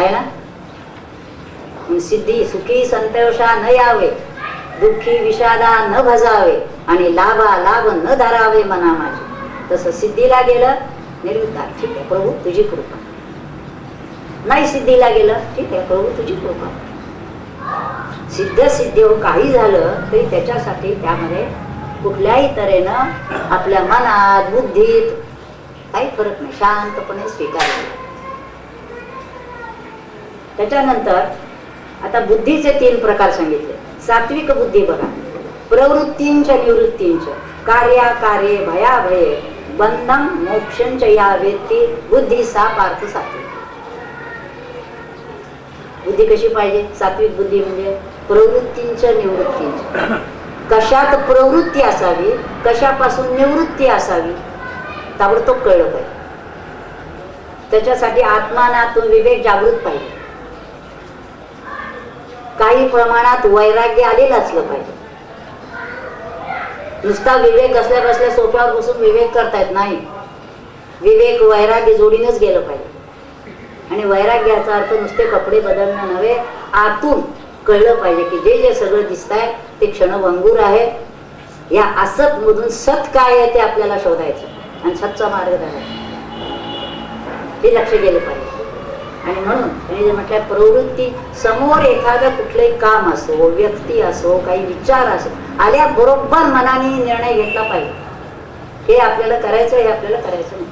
आहे ना? सिद्धी सुखी संतोषा न यावे दुःखी विषादा न भजावे आणि लाभा लाभ न धरावे मना माझे. तसं सिद्धीला गेलं निर्विकार ठीक आहे प्रभू तुझी कृपा. नाही सिद्धीला गेलं ठीक आहे प्रभू तुझी कृपा. सिद्ध सिद्धी हो काही झालं तरी त्याच्यासाठी त्यामध्ये कुठल्याही तऱ्हेनं आपल्या मनात बुद्धीत काही फरक नाही. शांतपणे स्वीकारले त्याच्यानंतर आता बुद्धीचे तीन प्रकार सांगितले. सात्विक बुद्धी बघा. प्रवृत्तींच्या निवृत्तींच्या कार्या कार्याकार्ये भयाभये बंधम मोक्षंच या व्यक्ती बुद्धी सा पार्थ सात्विक. बुद्धी कशी पाहिजे? सात्विक बुद्धी म्हणजे प्रवृत्तींच्या निवृत्तींच्या कशात प्रवृत्ती असावी कशापासून निवृत्ती असावी ताबडतोब कळलं पाहिजे. त्याच्यासाठी आत्मानातून विवेक जागृत पाहिजे. काही प्रमाणात वैराग्य आलेलं असलं पाहिजे. नुसता विवेक असल्या बसल्या सोप्यावर बसून विवेक करतायत नाही. विवेक वैराग्य जोडीनच गेलं पाहिजे. आणि वैराग्याचा अर्थ नुसते कपडे बदलणं नव्हे आतून कळलं पाहिजे की जे जे सगळं दिसत आहे ते क्षणभंगूर आहे. या असत मधून सत काय आहे ते आपल्याला शोधायचं. आणि सतचा मार्ग धरायचा. हे लक्ष गेलं पाहिजे. आणि म्हणून. त्यांनी जे प्रवृत्ती समोर एखादं कुठलंही काम असो व्यक्ती असो काही विचार असो आल्या बरोबर मनाने निर्णय घेतला पाहिजे. हे आपल्याला करायचं हे आपल्याला करायचं नाही.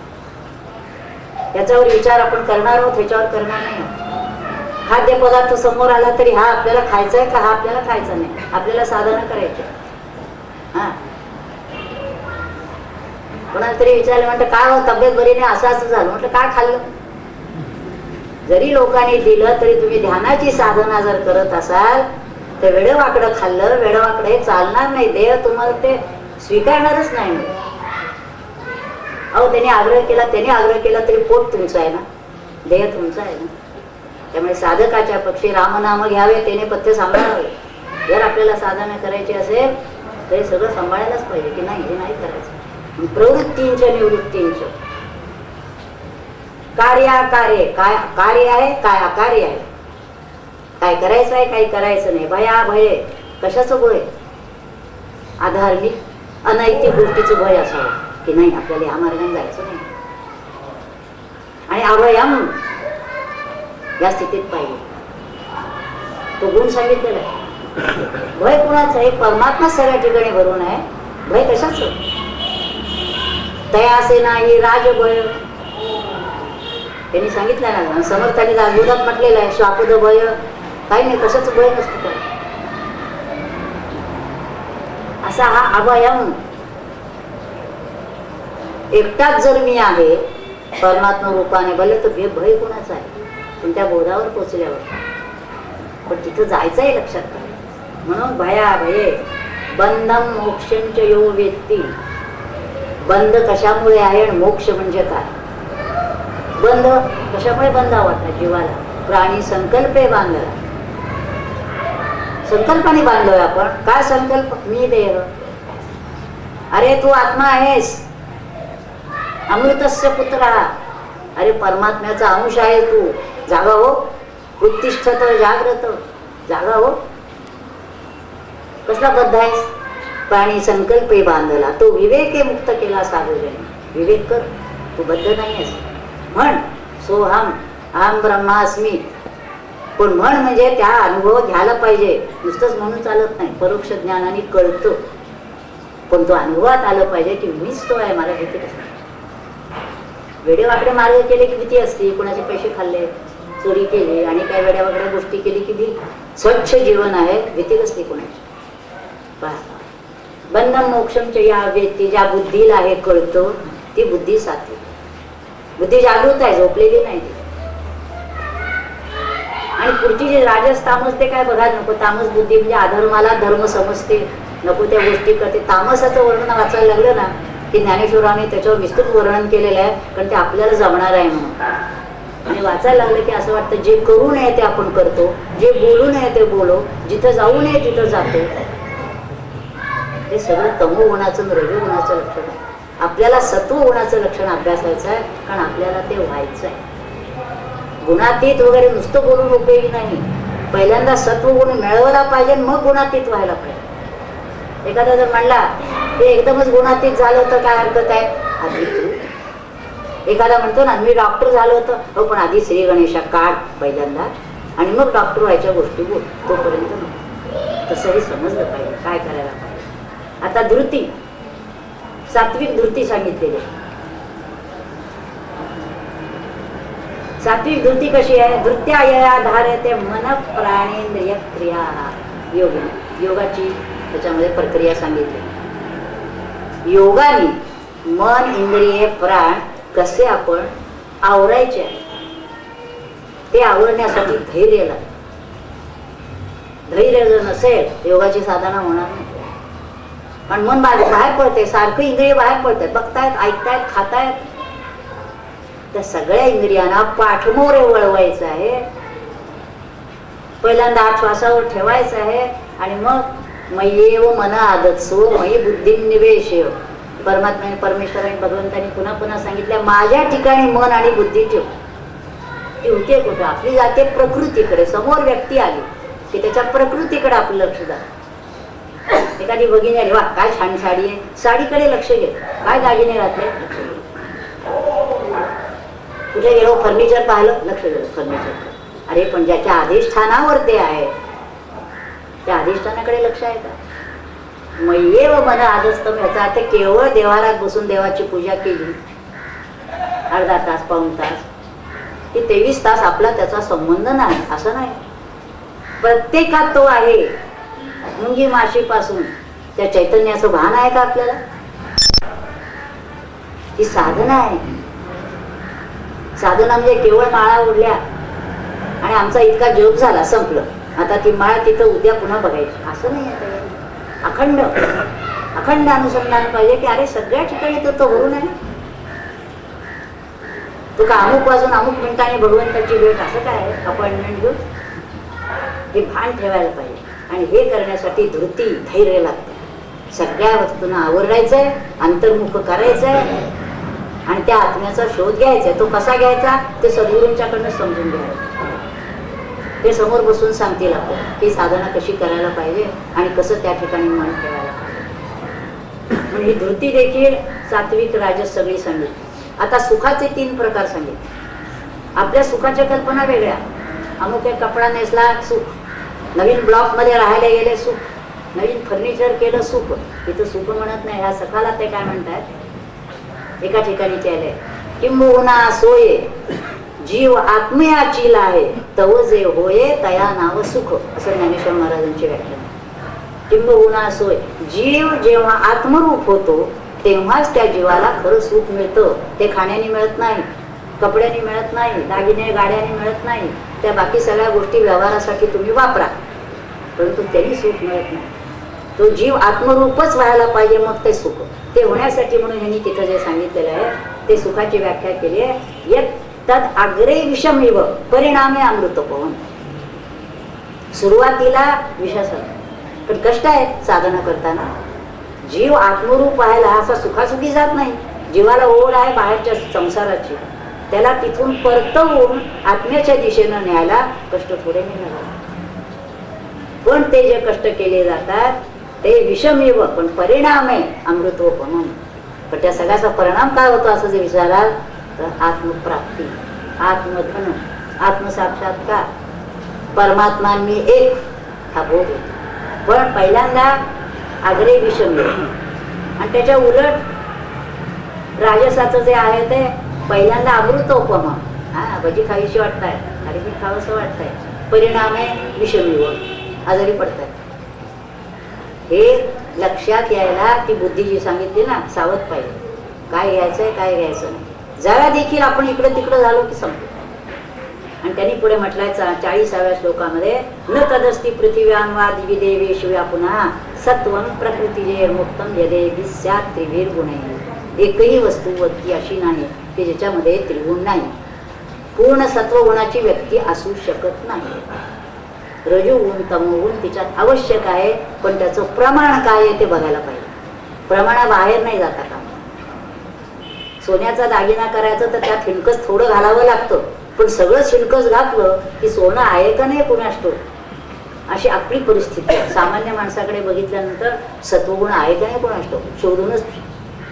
याच्यावर विचार आपण करणार आहोत ह्याच्यावर करणार नाही खाद्यपदार्थ समोर आला तरी हा आपल्याला खायचा आहे का हा आपल्याला खायचा नाही? आपल्याला साधनं करायचे हा. कोणाला तरी विचारलं म्हणतं काय हो तब्येत बरी नाही? असं असं झालं. म्हटलं काय खाल्लं? जरी लोकांनी दिलं तरी तुम्ही ध्यानाची साधना जर करत असाल तर वेडवाकडं खाल्लं वेडवाकडे हे चालणार नाही देह तुम्हाला ते स्वीकारणारच नाही. अहो त्याने आग्रह केला त्याने आग्रह केला तरी पोट तुमचं आहे ना? देह तुमचं आहे ना? त्यामुळे साधकाच्या पक्षी रामनाम घ्यावे त्याने पथ्य सांभाळावे. जर आपल्याला साधना करायची असेल तर हे सगळं सांभाळायलाच पाहिजे की नाही हे नाही करायचं. प्रवृत्तींच्या निवृत्तींच्या. कार्य कार्य काय कार्य आहे काय अकार्य आहे. काय करायचं आहे काही करायचं नाही. भया भय कशाचं भय? आधार्मिक अनैतिक गोष्टीचं भय असावं की नाही आपल्याला या मार्गाने जायचं नाही. आणि अभयम या स्थितीत पाहिजे तो गुण सांगितलेला आहे. भय कुणाचं आहे? परमात्मा सगळ्या ठिकाणी भरून आहे. भय कशाच? तयासे नाही राजभय. त्यांनी सांगितलं ना समर्थाने युगात म्हटलेलं आहे श्वापद भय. काही नाही कशाच भय नसतं असा हा अभयम एकटाच जर मी आहे परमात्मा रूपाने भले तर भे भय कोणाचा आहे? पण त्या बोधावर पोचल्यावर. पण तिथं जायचं आहे लक्षात घ्या म्हणून भया भये बंधम मोक्षांच्या यो व्यक्ती बंद कशामुळे आहे आणि मोक्ष म्हणजे काय? बंद कशामुळे बंद वाटतात जीवाला? प्राणी संकल्पे बांधला. संकल्पाने बांधलोय आपण. काय संकल्प? मी देह अरे तू आत्मा आहेस. अमृतस्य पुत्र. अरे परमात्म्याचा अंश आहे तू. जागा हो. उत्तिष्ठत जाग्रत जागा हो. कसला बद्ध आहेस? प्राणी संकल्पे बांधला. तो विवेके मुक्त केला साधू विवेक कर. तू बद्ध नाही आहेस म्हण. सोहम अहम ब्रह्मास्मी. पण म्हण म्हणजे त्या अनुभव घ्यायला पाहिजे. नुसतंच म्हणून चालत नाही. परोक्ष ज्ञानाने कळतं. पण तो अनुभवात आलं पाहिजे की मीच तो आहे मला भीती कसली वेडेवाकडे मार्ग केले की भीती असते. कोणाचे पैसे खाल्ले चोरी केली आणि काय वेड्यावाकड्या गोष्टी केली की भी स्वच्छ जीवन आहे भीती कसली कोणाची? पहा. बंधन मोक्षमच्या या व्यक्ती ज्या बुद्धीला हे कळतं ती बुद्धी साधली बुद्धी जागृत आहे झोपलेली नाही ती. आणि पुढची जी राजस तामस ते काय बघायला नको तामस बुद्धी म्हणजे अधर्माला धर्म समजते. नको त्या गोष्टी करते. तामसाचं वर्णन वाचायला लागलं ना की ज्ञानेश्वराने त्याच्यावर विस्तृत वर्णन केलेलं आहे कारण ते आपल्याला जमणार आहे म्हणून. आणि वाचायला लागलं की असं वाटतं जे करू नये ते आपण करतो जे बोलू नये ते बोलो जिथं जाऊ नये तिथं जातो. हे सगळं तमो गुणाचं आणि रजो गुणाचं लक्षण आहे. आपल्याला सत्व गुणाचं लक्षण अभ्यासायचं आहे कारण आपल्याला ते व्हायचं आहे. गुणातीत वगैरे नुसतं बोलून उपयोगी नाही. पहिल्यांदा सत्वगुण मिळवला पाहिजे मग गुणातीत व्हायला पाहिजे. एखादा जर म्हणला ते एकदमच गुणातीत झालं तर काय हरकत आहे? आधी तू. एखादा म्हणतो ना मी डॉक्टर झालो होतं. हो पण आधी श्री गणेशा काढ पहिल्यांदा आणि मग डॉक्टर व्हायच्या गोष्टी बोल. तोपर्यंत नको. तसंही समजलं पाहिजे काय करायला पाहिजे. आता धृती. सात्विक धृती सांगितलेली सात्विक धृती कशी आहे? धृत्या या धारते मन प्राणेंद्रिय क्रिया योगी. योगाची त्याच्यामध्ये प्रक्रिया सांगितली. योगाने मन इंद्रिय प्राण कसे आपण आवरायचे ते आवरण्यासाठी धैर्य लागतं. धैर्य जर नसेल योगाची साधना होणार नाही. पण मन बाहेर बाहेर पडते सारखं इंद्रिय बाहेर पडते बघतायत ऐकतायत खातायत त्या सगळ्या इंद्रियांना पाठमोरे वळवायचं आहे पहिल्यांदा आठ श्वासावर ठेवायचं आहे आणि मग मयेव मन आदत्सो मयी बुद्धी निवेश परमात्म्याने परमेश्वराने भगवंतांनी पुन्हा पुन्हा सांगितलं माझ्या ठिकाणी मन आणि बुद्धी ठेव ती होते कुठं आपली जाते प्रकृतीकडे समोर व्यक्ती आली की त्याच्या प्रकृतीकडे आपलं लक्ष जातं एखादी भगिनी आली वा काय छान साडी आहे. साडीकडे लक्ष घे. काय दागिने घातले? लक्ष घे. कुठे गेलो? फर्निचर पाहिलं? लक्ष गेलं फर्निचर. अरे पण ज्याच्या अधिष्ठानावर ते आहे. त्या अधिष्ठानाकडे लक्ष आहे का? मयेव मन आदस्तम याचा अर्थ केवळ देवारात बसून देवाची पूजा केली. अर्धा तास पाऊण तास. की तेवीस तास आपला त्याचा संबंध नाही असं नाही. प्रत्येकात तो आहे. मुंगी माशीपासून. त्या चैतन्याचं भान आहे का आपल्याला? ही साधना आहे. साधना म्हणजे केवळ माळा उडल्या आणि आमचा इतका जोग झाला संपलं. आता ती माळ तिथं उद्या पुन्हा बघायची. असं नाही आहे. अखंड. अखंड अनुसंधान पाहिजे की अरे सगळ्या ठिकाणी तो तो भरून आहे तो का अमुक वाजून अमुक मिनिटाने भगवंताची भेट असं काय अपॉइंटमेंट घेऊन? हे भान ठेवायला पाहिजे. आणि हे करण्यासाठी धृती धैर्य लागतं. सगळ्या वस्तूंना आवरायचंय अंतर्मुख करायचंय आणि त्या आत्म्याचा शोध घ्यायचा तो कसा घ्यायचा? ते सद्गुरूंच्याकडनं समजून घ्यायचं. ते समोर बसून सांगतील आपण की साधना कशी करायला पाहिजे आणि कसं त्या ठिकाणी मन ठेवायला पाहिजे. म्हणून ही धृती देखील सात्विक राजस सगळी सांगितली आता सुखाचे तीन प्रकार सांगितले आपल्या सुखाच्या कल्पना वेगळ्या. अमुक कपडा नेसला सुख. नवीन ब्लॉकमध्ये राहायला गेले सुख नवीन फर्निचर केलं सुख इथं सुख म्हणत नाही ह्या सकाला ते काय म्हणतात? एका ठिकाणी केलंय. किंबहुना सोये जीव आत्मयाचील आहे तव जे होये तया नाव सुख. असं ज्ञानेश्वर महाराजांची व्याख्या. किंबहुना सोय जीव जेव्हा आत्मरूप होतो तेव्हाच त्या जीवाला खरं सुख मिळतं. ते खाण्याने मिळत नाही कपड्याने मिळत नाही दागिने गाड्याने मिळत नाही. त्या बाकी सगळ्या गोष्टी व्यवहारासाठी तुम्ही वापरा. परंतु त्यांनी सुख मिळत नाही. तो जीव आत्मरूपच व्हायला पाहिजे मग ते सुख. ते होण्यासाठी म्हणून यांनी तिथं जे सांगितलेलं आहे ते सुखाची व्याख्या केली आहे. येत तद आग्रे विषमिव परिणामे अमृत पवन सुरुवातीला विषासन. पण कष्ट आहेत साधना करताना. जीव आत्मरूप व्हायला असा सुखासुखी जात नाही. जीवाला ओढ आहे बाहेरच्या संसाराची. त्याला तिथून परतवून आत्म्याच्या दिशेनं न्यायला कष्ट थोडे मिळणार पण ते जे कष्ट केले जातात ते विषमेव पण परिणाम आहे अमृतोपम पण त्या सगळ्याचा परिणाम काय होतो असं जे विचाराल तर आत्मप्राप्ती आत्मधन आत्मसाक्षात्कार. परमात्मा मी एक हा बोध होतो. पण पहिल्यांदा आग्रे विषमेव. आणि त्याच्या उलट राजसाचं जे आहे ते पहिल्यांदा अमृतोपम हा भजी खावीशी वाटताय अरे मी खावंसं वाटतंय. परिणाम आहे विषमीव आजारी पडतात हे लक्षात यायला ती बुद्धी जी सांगितली ना सावध पाहिजे. काय घ्यायचंय काय घ्यायचं नाही. जरा देखील आपण इकडं तिकडं झालो की संपतो आणि त्यांनी पुढे म्हटलंय चाळीसाव्या श्लोकामध्ये न तदस्ती पृथिव्यां वा दिवी देवी शिव्या पुन्हा सत्वम प्रकृती मुक्तम यदे त्रिवीर गुणे एकही वस्तू वती अशी नाही. की ज्याच्यामध्ये त्रिगुण नाही. पूर्ण सत्वगुणाची व्यक्ती असू शकत नाही. रजोगुण तमोगुण तिच्यात आवश्यक आहे पण त्याचं प्रमाण काय आहे ते बघायला पाहिजे. प्रमाणाबाहेर नाही जाता का सोन्याचा दागिना करायचा तर त्यात हिणकच थोडं घालावं लागतं पण सगळं शिल्कच घातलं की सोनं आहे का नाही कुणाष्टो अशी आपली परिस्थिती आहे. सामान्य माणसाकडे बघितल्यानंतर सत्वगुण आहे का नाही कुणाष्टो शोधूनच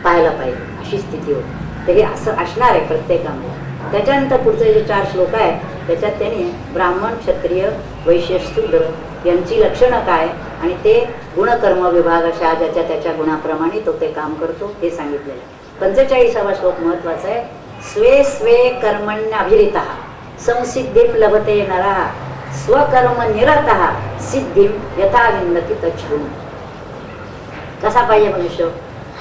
पाहायला पाहिजे. अशी स्थिती होती. तर हे असं असणार आहे प्रत्येकामध्ये. त्याच्यानंतर पुढचे जे चार श्लोक आहेत त्याच्यात त्यांनी ब्राह्मण क्षत्रिय वैश्य शूद्र यांची लक्षणं काय आणि ते गुणकर्म विभाग अशा ज्याच्या त्याच्या गुणाप्रमाणे तो ते काम करतो हे सांगितलेलं आहे. पंचेचाळीसावा श्लोक महत्त्वाचा आहे. स्वे स्वे कर्मण्याभिरिता संसिद्धिम लभते नरा स्वकर्म निरत सिद्धिम यथा विंदती तच्छृणु. कसा पाहिजे मनुष्य?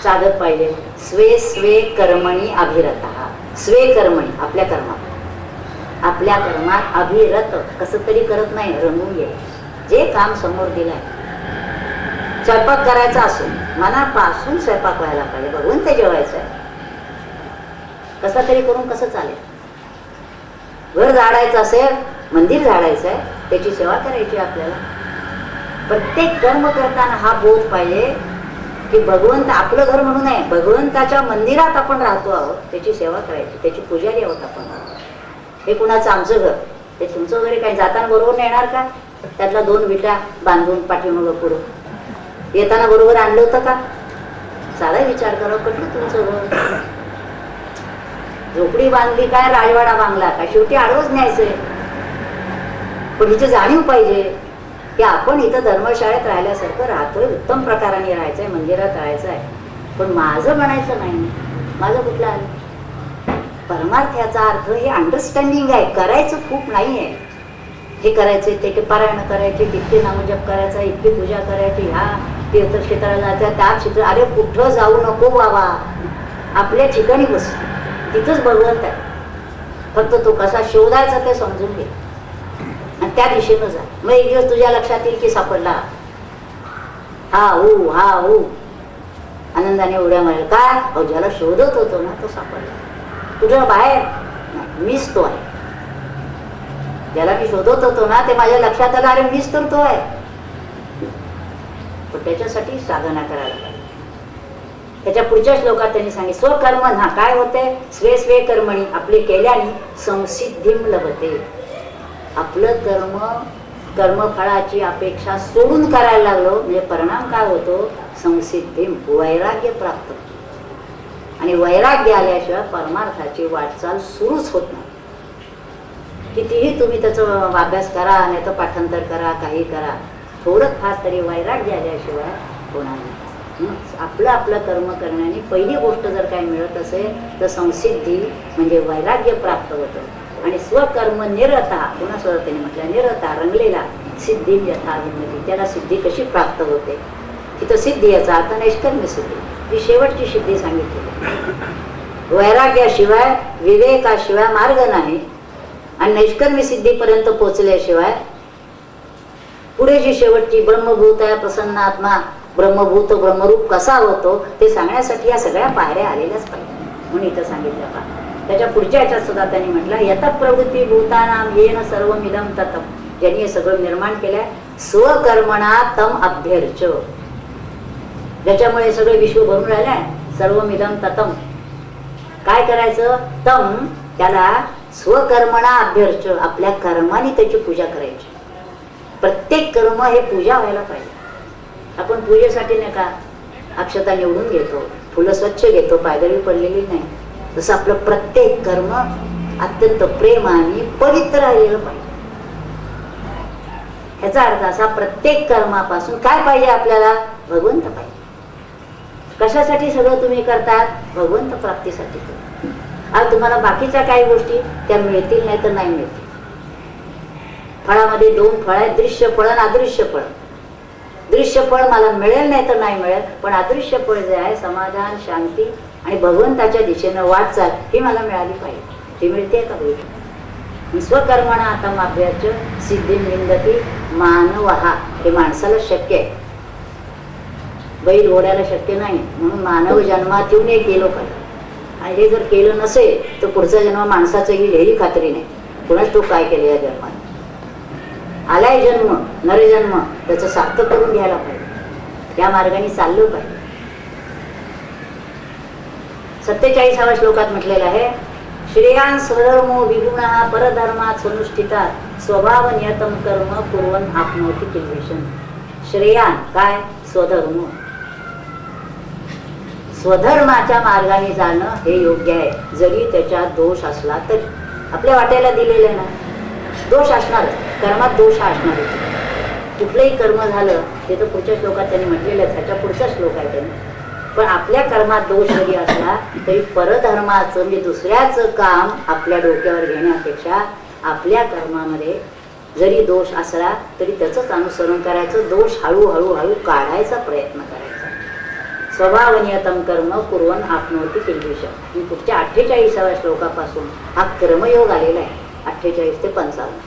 साधक पाहिजे स्वे स्वे कर्मणी अभिरत. स्वे कर्मणी आपल्या कर्मात. आपल्या कर्मात अभिरत. कसं तरी करत नाही रंगून घे. जे काम समोर दिलंय. स्वयंपाक करायचा असून मनापासून स्वयंपाक व्हायला पाहिजे. बघून ते जेवायचं आहे कसा तरी करून कसं चालेल? घर झाडायचं असेल मंदिर झाडायचं आहे त्याची सेवा करायची आपल्याला. प्रत्येक कर्म करताना हा बोध पाहिजे. की भगवंत आपलं घर म्हणून आहे. भगवंताच्या मंदिरात आपण राहतो आहोत. त्याची सेवा करायची त्याची पुजारी आहोत आपण हे कुणाचं? आमचं घर. ते तुमचं वगैरे काही जाताना बरोबर नेणार का? त्यातला दोन विटा बांधून पाठीमागं पुढं. येताना बरोबर आणलं होतं का? साधा विचार करा कुठलं तुमचं घर? झोपडी बांधली काय? राजवाडा बांधला का शेवटी आडवच न्यायचंय. पण हिची जाणीव पाहिजे. की आपण इथं धर्मशाळेत राहिल्यासारखं राहतोय उत्तम प्रकाराने राहायचंय मंदिरात राहायचं आहे पण माझं म्हणायचं नाही. माझं कुठलं आलं परमार्थाचा अर्थ हे अंडरस्टँडिंग आहे. करायचं खूप नाही आहे हे करायचे ते पारायण करायचे इतके नामजप करायचा इतकी पूजा करायची ह्या तीर्थक्षेत्राला जायचं त्या क्षेत्र अरे कुठं जाऊ नको बाबा. आपल्या ठिकाणी बस. तिथंच भगवंत आहे. फक्त तो कसा शोधायचा ते समजून घे. आणि त्या दिशेनं जा. मग एक दिवस तुझ्या लक्षात येईल की सापडला हा. हो हा हो आनंदाने उड्या मारेल काय अहो ज्याला शोधत होतो ना तो सापडला. कुठं बाहेर मीच तो आहे. ज्याला मी शोधत होतो ना ते माझ्या लक्षात आलं अरे मीच तर तो आहे. पण त्याच्यासाठी साधना करायला पाहिजे त्याच्या पुढच्या श्लोकात त्यांनी सांगितलं स्वकर्मन हा काय होते स्वे स्वे कर्मणी आपले केल्याने संसिद्धिम लभते. आपलं कर्म कर्मफळाची अपेक्षा सोडून करायला लागलो म्हणजे परिणाम काय होतो? संसिद्धी वैराग्य प्राप्त आणि वैराग्य आल्याशिवाय परमार्थाची वाटचाल सुरूच होत नाही. कितीही तुम्ही त्याचं अभ्यास करा नाही तर पाठांतर करा काही करा थोडं फार तरी वैराग्य आल्याशिवाय होणार नाही. आपलं आपलं कर्म करण्याने पहिली गोष्ट जर काही मिळत असेल तर संसिद्धी म्हणजे वैराग्य प्राप्त होतं. आणि स्वकर्म निरता पुन्हा स्वतः त्यांनी म्हटलं निरता रंगलेला सिद्धी यथा विनती त्याला सिद्धी कशी प्राप्त होते? तिथं सिद्धी याचा अर्थ नैष्कर्म सिद्धी. ही शेवटची सिद्धी सांगितली. वैराग्याशिवाय विवेकाशिवाय मार्ग नाही आणि नैष्कर्मी सिद्धीपर्यंत पोचल्याशिवाय पुढे जी शेवटची ब्रह्मभूत आहे प्रसन्न आत्मा ब्रह्मभूत ब्रह्मरूप कसा होतो ते सांगण्यासाठी या सगळ्या पायऱ्या आलेल्याच पाहिजे म्हणून इथं सांगितलं पहा त्याच्या पुढच्या याच्यात सुद्धा त्यांनी म्हटलं यत प्रवृत्ती भूतानाम येन सर्व मिलम ततम ज्यांनी हे सगळं निर्माण केलंय स्वकर्मणा तम अभ्यर्च. ज्याच्यामुळे सगळं विश्व भरून राहिलंय सर्व मिलम ततम काय करायचं? तम त्याला स्वकर्मणा अभ्यर्च आपल्या कर्माने त्याची पूजा करायची. प्रत्येक कर्म हे पूजा व्हायला पाहिजे. आपण पूजेसाठी नाही का अक्षता निवडून घेतो फुलं स्वच्छ घेतो पायदळी पडलेली नाही. जसं आपलं प्रत्येक कर्म अत्यंत प्रेमाने पवित्र राहिलेलं पाहिजे. ह्याचा अर्थ असा प्रत्येक कर्मापासून काय पाहिजे आपल्याला? भगवंत पाहिजे. कशासाठी सगळं तुम्ही करतात भगवंत प्राप्तीसाठी आज तुम्हाला बाकीच्या काही गोष्टी त्या मिळतील नाही तर नाही मिळतील. फळामध्ये दोन फळ आहेत दृश्य फळ आणि अदृश्य फळ. दृश्य फळ मला मिळेल नाही तर नाही मिळेल पण अदृश्य फळ जे आहे समाधान शांती आणि भगवंताच्या दिशेनं वाटचाल ही मला मिळाली पाहिजे. ती मिळते का होईल स्वकर्मणा आता माभ्याच सिद्धी निंदती मानव हा हे माणसाला शक्य आहे. बैल घोड्याला शक्य नाही म्हणून मानव जन्मात येऊन हे केलं पाहिजे. आणि हे जर केलं नसेल तर पुढचा जन्म माणसाचं येईल हेही खात्री नाही. कुणाच तो काय केलं या जन्मात? आलाय जन्म नरजन्म त्याचं सार्थ करून घ्यायला पाहिजे. त्या मार्गाने चाललं पाहिजे. सत्तेचाळीसाव्या श्लोकात म्हटलेलं आहे श्रेयान स्वधर्मो विगुण परधर्मात सनुष्ठिता स्वभाव नियतम कर्म कुर्वन आपनोती किल्वेशन श्रेयान काय? स्वधर्म। स्वधर्माच्या मार्गाने जाणं हे योग्य आहे जरी त्याच्यात दोष असला तरी. आपल्या वाट्याला दिलेले ना? दोष असणार कर्मात दोष असणार. कुठलंही कर्म झालं ते तर पुढच्या श्लोकात त्यांनी म्हटलेलं त्याच्या पुढचा श्लोक आहे त्यांनी. पण आपल्या कर्मात दोष जरी असला तरी परधर्माचं म्हणजे दुसऱ्याचं काम आपल्या डोक्यावर घेण्यापेक्षा आपल्या कर्मामध्ये जरी दोष असला तरी त्याचंच अनुसरण करायचं दोष हळूहळू हळू काढायचा प्रयत्न करायचा. स्वभावनियतम कर्म कुर्वन आपनवती किल्बिषम मी पुढच्या अठ्ठेचाळीसाव्या श्लोकापासून हा कर्मयोग आलेला आहे. अठ्ठेचाळीस ते पंचावन्न.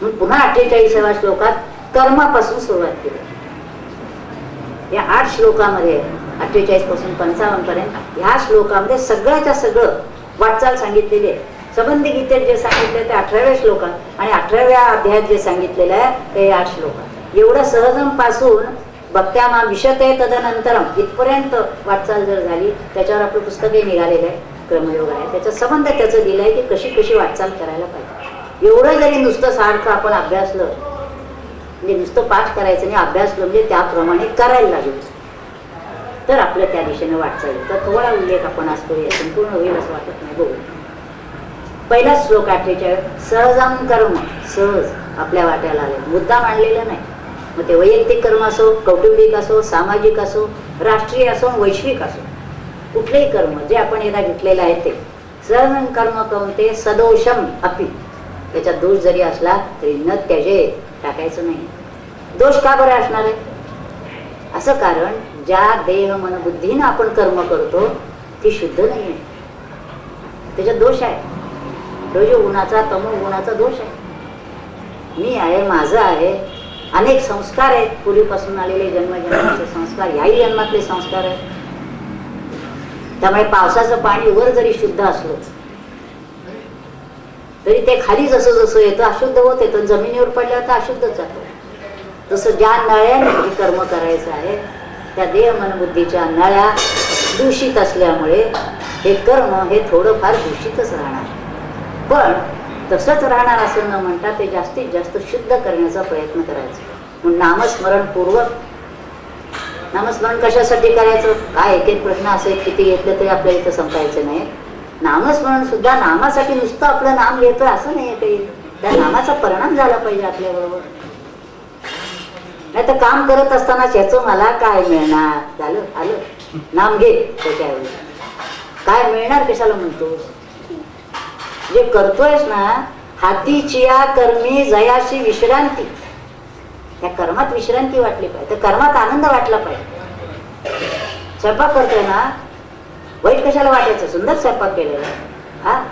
म्हणून पुन्हा अठ्ठेचाळीसाव्या श्लोकात कर्मापासून सुरुवात केली. या आठ श्लोकामध्ये अठ्ठेचाळीसपासून पंचावन्न पर्यंत ह्या श्लोकामध्ये सगळ्याच्या सगळं वाटचाल सांगितलेली आहे. संबंध गीतेत जे सांगितले ते अठराव्या श्लोकात आणि अठराव्या अध्यायात जे सांगितलेलं आहे ते या श्लोकात. एवढं सहजमपासून भक्त्यामा विशते तदनंतरम इथपर्यंत वाटचाल जर झाली त्याच्यावर आपलं पुस्तकही निघालेलं आहे क्रमयोग आहे. त्याचा संबंध त्याचं दिलं आहे की कशी कशी वाटचाल करायला पाहिजे. एवढं जरी नुसतं सारखं आपण अभ्यासलं म्हणजे नुसतं पाठ करायचं आणि अभ्यासलं म्हणजे त्याप्रमाणे करायला लागेल. तर आपलं त्या दिशेने वाटचाल तर थोडा उल्लेख आपण आज करूया. संपूर्ण होईल असं वाटत नाही. बघू. पहिला श्लोक अठ्ठेचाळीस सहजाम कर्म सहज आपल्या वाट्याला आले. मुद्दा मांडलेला नाही. मग ते वैयक्तिक कर्म असो कौटुंबिक असो सामाजिक असो राष्ट्रीय असो वैश्विक असो कुठलेही कर्म जे आपण एकदा घेतलेलं आहे ते. सहजन कर्म कोणते सदोषम अपि. त्याच्यात दोष जरी असला तरी न त्याचे टाकायचं नाही. दोष का बरं असणार आहे? असं कारण ज्या देह मन बुद्धीनं आपण कर्म करतो ती शुद्ध नाही आहे त्याच्यात दोष आहे. रजो गुणाचा तमो गुणाचा दोष आहे. मी आहे माझं आहे. अनेक संस्कार आहेत. पूर्वीपासून आलेले जन्मजन्माचे संस्कार याही जन्मातले संस्कार आहेत. त्यामुळे पावसाचं पाणी वर जरी शुद्ध असलं तरी ते खाली जसं जसं येतं अशुद्ध होत येतं. जमिनीवर पडल्यावर तर अशुद्धच जातं. तसं ज्या नळ्याने कर्म करायचं आहे त्या देह मनबुद्धीच्या नळ्या दूषित असल्यामुळे हे कर्म हे थोडंफार दूषितच राहणार. पण तसंच राहणार असं न म्हणता ते जास्तीत जास्त शुद्ध करण्याचा प्रयत्न करायचा. म्हणून नामस्मरण पूर्वक नामस्मरण कशासाठी करायचं? काय एक एक प्रश्न असे किती घेतले तरी आपल्या इथं संपायचं नाही. नामस्मरण सुद्धा नामासाठी नुसतं आपलं नाम घेतोय असं नाही काही. त्या नामाचा परिणाम झाला पाहिजे आपल्याबरोबर. नाही तर काम करत असताना ह्याचं मला काय मिळणार? झालं आलं. नाम घे त्याच्याऐवजी. काय मिळणार कशाला म्हणतोस जे करतोयस ना हातीचिया कर्मी जयाशी विश्रांती. त्या कर्मात विश्रांती वाटली पाहिजे. तर कर्मात आनंद वाटला पाहिजे. स्वयंपाक करतोय ना वाईट कशाला वाटायचं? सुंदर स्वयंपाक केलेला हा?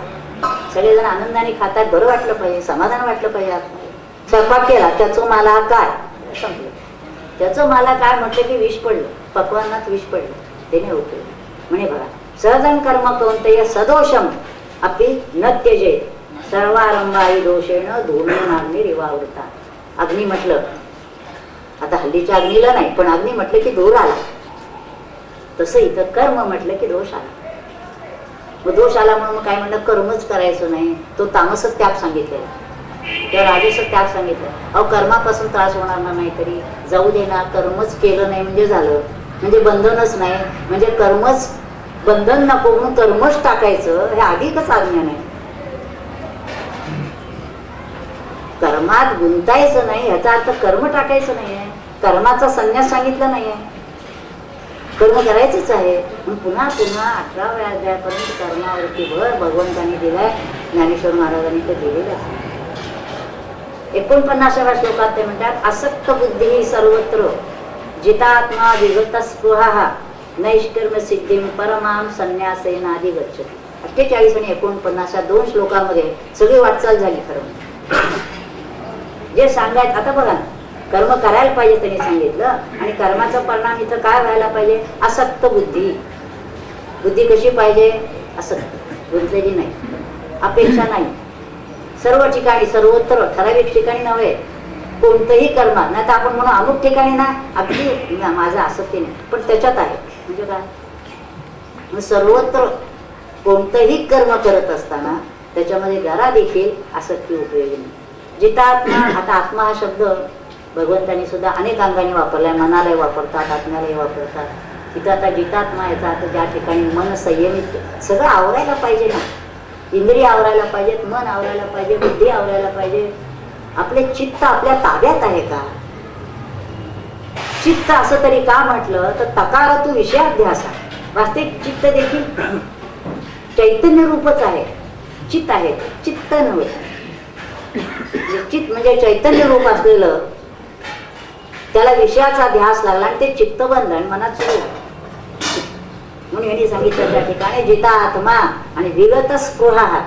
सगळेजण आनंदाने खातात बरं वाटलं पाहिजे समाधान वाटलं पाहिजे. स्वयंपाक केला त्याचं मला काय? संपलं. त्याचं मला काय म्हटलं की विष पडलं. पकवानात विष पडलं. ते उपयोग म्हणे बघा सहजन कर्म या सदोषम अपि न त्यजे सर्वारंभाई दोषेण धूमेन अग्नी रिवावृता. अग्नी म्हटलं आता हल्लीच्या अग्नीला नाही पण अग्नी म्हटलं की धूर आला. तसं इथं कर्म म्हटलं की दोष आला. मग दोष आला म्हणून काय म्हणलं कर्मच करायचं नाही. तो तामसच त्याप सांगितलेला. त्या राजसच त्याग सांगितलं. अहो कर्मापासून त्रास होणार नाही तरी जाऊ दे ना कर्मच केलं नाही म्हणजे झालं. म्हणजे बंधनच नाही. म्हणजे कर्मच बंधन नको म्हणून कर्मच टाकायचं हे अधिकच आज्ञान आहे. कर्मात गुंतायचं नाही ह्याचा अर्थ कर्म टाकायचं नाहीये कर्माचा संन्यास सांगितला नाहीये कर्म करायचंच आहे. मग पुन्हा पुन्हा वेळा द्यापर्यंत कर्मावरती भर भगवंतांनी दिलाय. ज्ञानेश्वर महाराजांनी ते दिलेलं आहे. एकोणपन्नासाव्या श्लोकात ते म्हणतात असक्त बुद्धी सर्वत्र जितात्मा विगत स्पृहा नैष्कर्म सिद्धी परमाम संन्यासेनादी गच्छ अठ्ठेचाळीस आणि एकोणपन्नास या दोन श्लोकामध्ये सगळी वाटचाल झाली खरं म्हणजे. जे सांगायचं आता बघा कर्म करायला पाहिजे त्यांनी सांगितलं आणि कर्माचा परिणाम इथं काय व्हायला पाहिजे? असक्त बुद्धी. बुद्धी कशी पाहिजे? असक्त. गुंतलेली नाही. अपेक्षा नाही. सर्व ठिकाणी सर्वत्र ठराविक ठिकाणी नव्हे कोणतंही कर्म नाही तर आपण म्हणू अमुक ठिकाणी ना अगदी ना, माझं ते नाही. पण त्याच्यात आहे. म्हणजे काय? मग सर्वत्र कोणतंही कर्म करत असताना त्याच्यामध्ये जरा देखील आसक्ती उपयोगी नाही. जितात्मा आता आत्मा हा शब्द भगवंतांनी सुद्धा अनेक अंगाने वापरलाय मनालाही वापरतात आत्म्यालाही वापरतात. तिथं आता जितात्मा याचा आता ज्या ठिकाणी मन संयमित सगळं आवरायला पाहिजे ना. इंद्रिय आवरायला पाहिजेत मन आवरायला पाहिजे बुद्धी आवरायला पाहिजे. आपले चित्त आपल्या ताब्यात आहे का? चित्त असं तरी का म्हटलं तर तकार तू विषयाध्यास आहे. वास्तविक चित्त देखील चैतन्य रूपच आहे. चित्त आहे चित्त नव्हे. म्हणजे चित्त म्हणजे चैतन्य रूप असलेलं त्याला विषयाचा ध्यास लागला आणि ते चित्त बनलं आणि मनात सुरू झालं. म्हणून यांनी सांगितलं त्या ठिकाणी जिता आत्मा आणि विगत स्पृहा.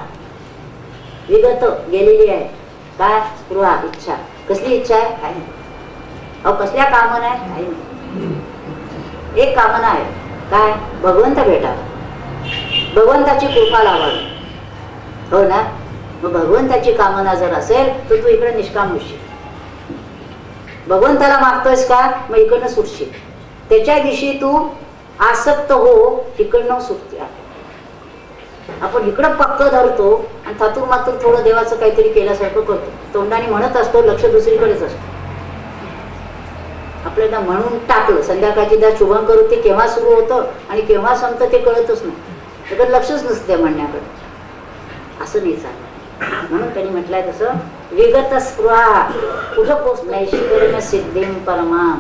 विगत गेलेली आहे. काय? स्पृहा इच्छा. कसली इच्छा आहे? काही नाही. अहो कसल्या कामना आहे काही नाही. एक कामना आहे. काय? भगवंत भेटावा भगवंताची कृपा लावावी. हो ना? मग भगवंताची कामना जर असेल तर तू इकडे निष्काम होशील. भगवंताला मागतोयस का? मग इकडनं सुटशील. त्याच्या दिवशी तू आसक्त हो तिकडनं सुटते आपण इकडं पक्क धरतो आणि थातूर मातूर थोडं देवाचं काहीतरी केल्यासारखं करतो. तोंडाने म्हणत असतो लक्ष दुसरीकडेच असतो. आपल्याला म्हणून टाकलं संध्याकाळची त्या शुभम करू ते केव्हा सुरू होतं आणि केव्हा संपतं ते कळतच नाही. त्याकडे लक्षच नसते म्हणण्याकडे. असं नाही चाललं म्हणून त्यांनी म्हटलंय तसं विगत स्पृहा कुठं पोच नैष्कर्म सिद्धीम परमा.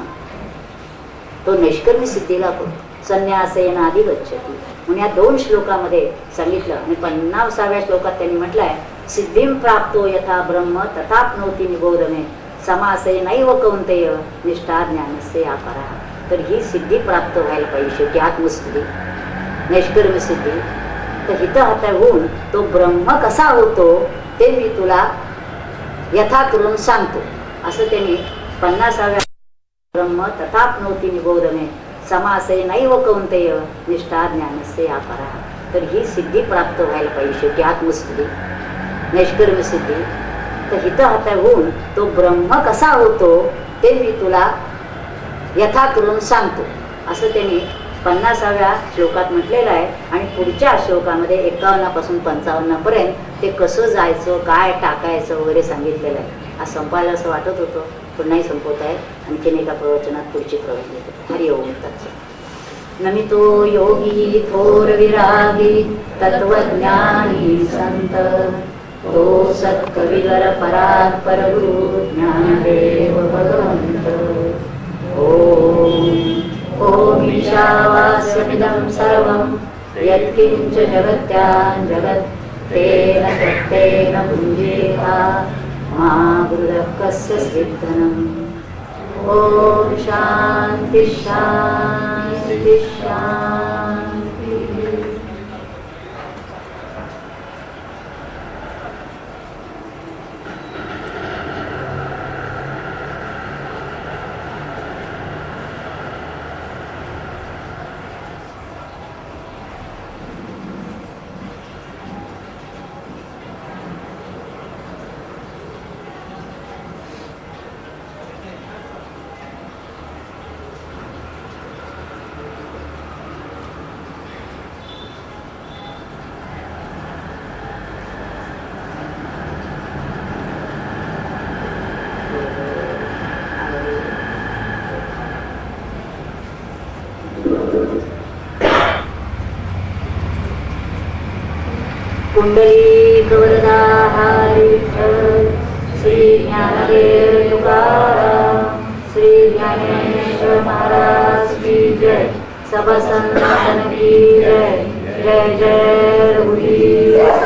तो नैष्कर्मी सिद्धीला पोहोच संन्यासेन आधी गच्छती. म्हणून या दोन श्लोकामध्ये सांगितलं. आणि पन्नासाव्या श्लोकात त्यांनी म्हटलंय सिद्धिम प्राप्तो यथा ब्रह्म तथापनोती निबोधने समासे नैव कौंतेय निष्ठा ज्ञानस्य आकारा तर ही सिद्धी प्राप्त व्हायला पाहिजे शेवटी आत्मसिद्धी. नैष्कर्म सिद्धी. तर हित हाता होऊन तो ब्रह्म कसा होतो ते मी तुला यथा करून सांगतो. असं त्यांनी पन्नासाव्या ब्रह्म तथापनोती निबोधने समासे नैव कौंतेय निष्ठा ज्ञानस्य अपरा तर ही सिद्धी प्राप्त व्हायला पाहिजे शेवटी आत्मसिद्धी नैष्कर्म सिद्धी. तर हित हाता होऊन तो ब्रह्म कसा होतो ते मी तुला यथा करून सांगतो. असं त्यांनी पन्नासाव्या श्लोकात म्हटलेलं आहे आणि पुढच्या श्लोकामध्ये एकावन्नापासून पंचावन्नापर्यंत ते कसं जायचं काय टाकायचं वगैरे सांगितलेलं आहे. आज संपायला असं वाटत होतं. पुन्हाही नाही संपवत आहे. आणखीन एका प्रवचनात पुढची प्रवचन येते. हरि ओम नमितो योगी थोर विरागी तत्वज्ञानी संत. तो सत्कविवर पराग परगुरु ज्ञानदेव भगवंत. ओम ओम ईशावास्यमिदं सर्वं यत्किञ्च जगत्यां जगत् तेन सत्तेन भुञ्जेहा. मा गुरुः कस्य सिद्धनम्। ॐ शान्ति शान्तिः कुंडली कवरदा श्री ज्ञानदेव तुकाराम श्री ज्ञानेश्वर महाराज की जय। सब संतान की जय। जय जय रघुवीर।